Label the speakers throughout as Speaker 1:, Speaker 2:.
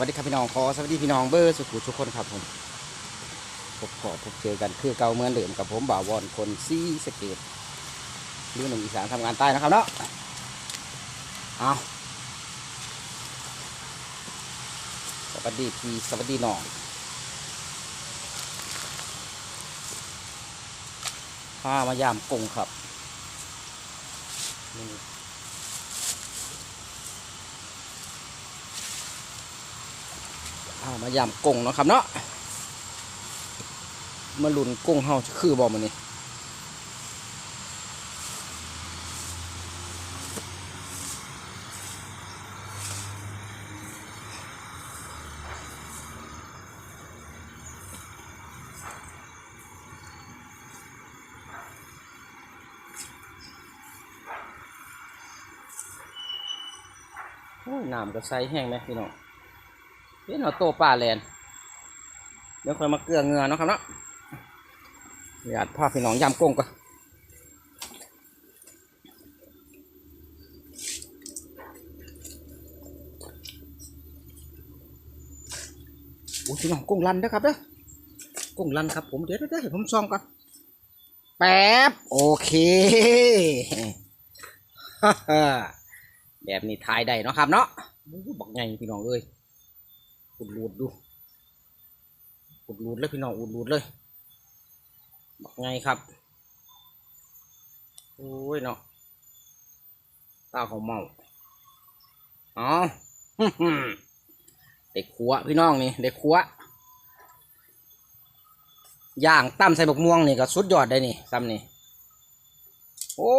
Speaker 1: วัสดีครับพี่น้องขอสวัสดีพี่น้องเบอร์สุขุทุกคนครับผมพบขอพบเจอกันคือเก่าเมือนเดิมกับผมบ่าววอนคนซีสเกตหรือหนุ่มอีสานทำงานใต้นะครับเนาะเอาสวัสดีพี่สวัสดีน้องพามายามกงครับนี่ เอามายำกงเนาะครับเนาะมาลุนกงเฮาคือบอมันนี่น้ำก็ใสแห้งไหมพี่น้อง เห็นเอาโตปลาแลนเดี๋ยวค่อยมาเกลือเงือเนาะครับเนาะอยากพาพี่น้องยำกุ้งก่อนโอ้ยพี่น้องกุ้งลันเด้อครับเด้อกุ้งลันครับผมเดี๋ยวเดี๋ยวผมซองก่อนแป๊บโอเคแบบนี้ทายได้เนาะครับเนาะโอ้โหบักไงพี่น้องเอ้ย อุดรูดดูอุดรูดเลยพี่น้องอุดรูดเลยบอกไงครับโอ้ยเนาะตาเขาเมาเอ๋อเด็กขัวพี่น้องนี่เด็กขัวย่างตั้มใส่บกม่วงนี่ก็สุดยอดได้นี่ตั้มนี่โอ้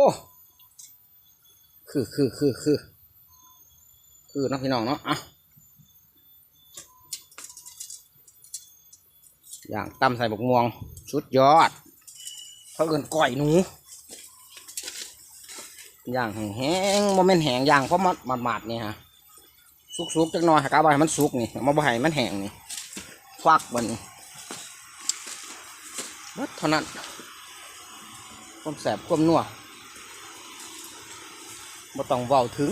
Speaker 1: คือคือคือคือคือนะพี่น้องเนาะอะ อย่างตำใส่บกม่วงสุดยอดเขาเอินก่อยหนูอย่างแห้งๆโมเมนแห้งอย่างเพราะมันหมาดๆนี่ฮะสุกๆจักหน่อยกาบให้มันสุกนี่มาบ่ให้มันแห้งนี่ฟักมันนี่เบิดเท่านั้นความแสบความนัวบ่ต้องเว้าถึง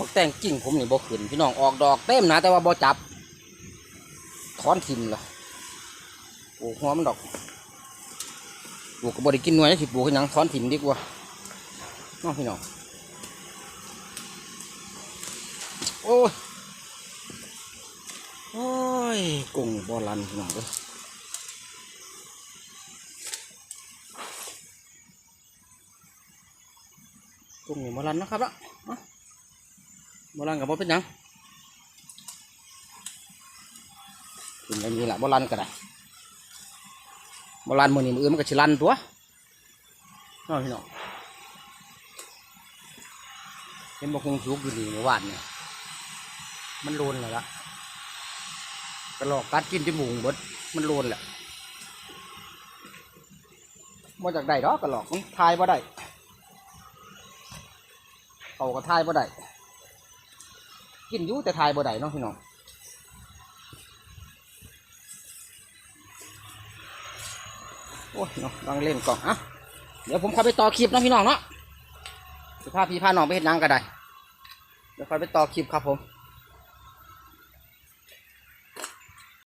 Speaker 1: บักแตงกิ่งผมนี่บ่ขึ้นพี่น้องออกดอกเต็มนะแต่ว่าบ่จับถอนทิมละปลูกหัวมันดอกปลูกก็บ่ได้กินหน่วยสิปลูกให้หยังถอนทิมดีกว่าน้องพี่น้องโอ้ยโอ้ยกุ้งบ่ลันพี่น้องเอ้ยกุ้งนี่บ่ลันนะครับละเนาะ บอลันกับบ่เป็นยังกินแบบนี้แหละบอลันก็ได้บอลันมือนี้มืออื่นมันก็ชิลันตัวน้องพี่น้องเห็นบอกคงสุกอยู่ดีเมื่อวานเนี่ยมันโลนแล้วละกระหลอกกัดกินจมูกเบิดมันโลนแหละมาจากใดดอกกระหลอกทายบ่ได้เขาก็ทายบ่ได้ กินอยู่แต่ทายบ่ได้เนาะพี่น้องโอ้ยน้องลองเล่นกล่องอะเดี๋ยวผมเข้าไปต่อคลิปเนาะพี่น้องเนาะสิพาพี่พาน้องไปเห็นนังก็ได้เดี๋ยวขอไปต่อคลิปครับผม